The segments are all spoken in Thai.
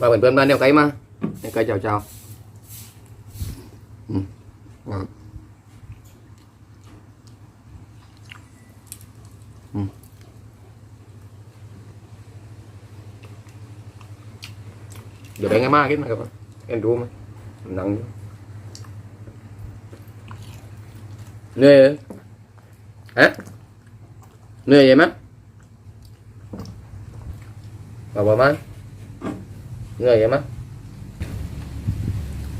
มาเพื่อนๆมาเดี๋ยวไก่มาเดี๋ยวไก่เจ้าเจ้าอืมครับอืม เดี๋ยวแบ่งให้มากขึ้นนะครับเอ็นดูไหมหนังอยู่เหนื่อยไหมกประมาเปื่อยใช่ไหม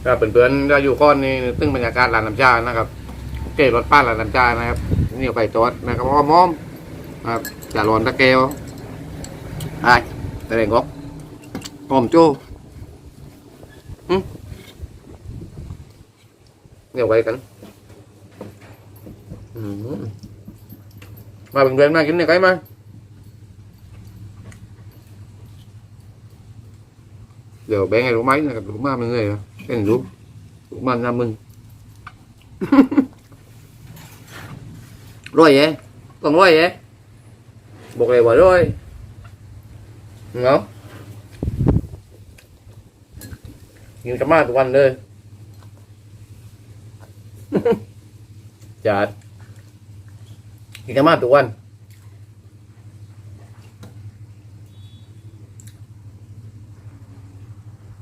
ครับเพื่อนๆเราอยู่ก้อนนี่ตึ้งบรรยากาศร้านน้ำชานะครับเกรถป้านร้านน้ำชานะครับนี่ไปจอดนะครับอ้อมอ้อมครับจ่ารอนตะเกียวไอ้ตะเรงกอกหอมโจ้เนี่ยไว้กันมาเพื่อนๆมากินเนี่ยไก่มา เดี๋ยวแบงค์ให้รู้ไหมนะครับรู้มากมึงเลยเหรอเป็นรู้รู้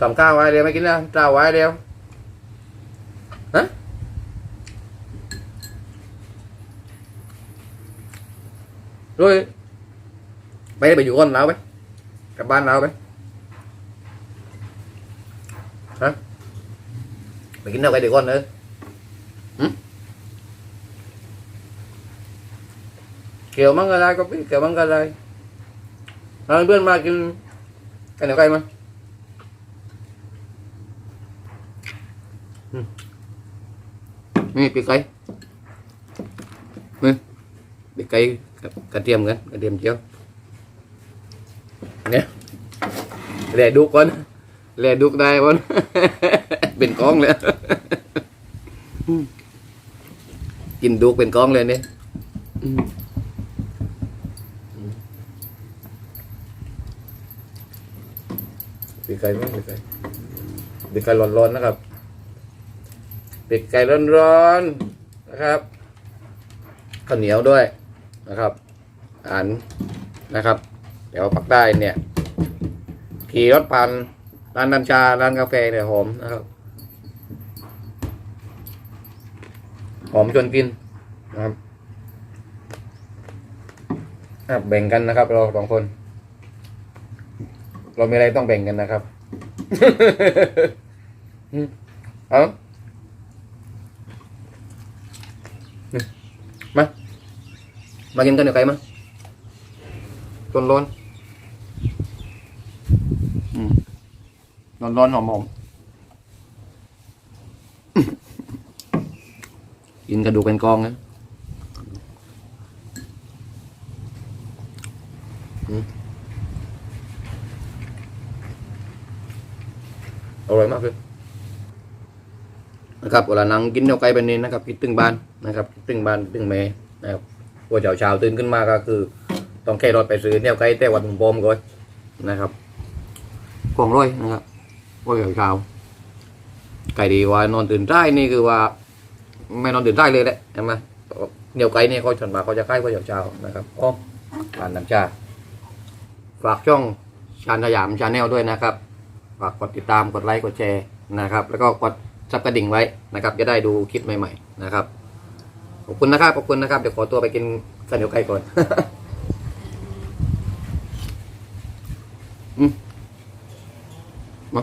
ตำข้าวไว้เดียวไม่กินนะข้าวไว้เดียวฮะด้วยไปไปอยู่ก้นเราไปกลับบ้านเราไปฮะไปกินแล้าไปเดี๋ยวก้นเออเกี่ยวมั่งอะไรก็พี่เกี่ยวมั่งอะไรเราเพื่อนมากินกันเดี๋ยวใครมา gai rồi bên mà cái cái nào cây mà นี่ปีกไก่นี่ปีกไก่กับกระเทียมกันกระเทียมเจียวเนี่ยแลดูก่อนแลดูได้ก่อนเป็นกองเลยกินดูเป็นกองเลยเนี่ยอืมปีกไก่ไหมปีกไก่ปีกไก่ร้อนๆนะครับ เป็ดไก่ร้อนๆนะครับข้าวเหนียวด้วยนะครับอาหารนะครับเดี๋ยวปักได้เนี่ยขี่รถผ่านร้านน้ำชาร้านกาแฟเนี่ยหอมนะครับหอมจนกินนะครับแบ่งกันนะครับ เราสองคน เรามีอะไรต้องแบ่งกันนะครับอืมเอา มากินกันเดี๋ยวไก่มาร้อนร้อนอืมร้อนร้อนหอมหอมกินกระดูกเป็นกองนะอืมอร่อยมากเลย นะครับเวลานั่งกินเดียวไก่แบบนี้นะครับคิดตึงบ้านนะครับคิดตึงบ้านคิดตึงแม่นะครับพอเช้าเช้าตื่นขึ้นมาก็คือ ต้องแค่รถไปซื้อเนี่ยไก่แต่วันผมก่อนนะครับกล่องร้อยนะครับพอเช้าเช้าไก่ดีว่านอนตื่นได้นี่คือว่า ไม่นอนตื่นได้เลยแหละใช่ไหมเดียวไก่เนี่ยเขาชนมาเขาจะใกล้พอเช้าเช้านะครับอ๋อทานน้ำชาฝากช่องชานสยามชาแนลด้วยนะครับ ฝากกดติดตามกดไลค์กดแชร์นะครับ แล้วก็กด จับกระดิ่งไว้นะครับ จะได้ดูคลิปใหม่ๆนะครับ ขอบคุณนะครับ ขอบคุณนะครับ เดี๋ยวขอตัวไปกินข้าวเหนียวไก่ก่อนอืมมา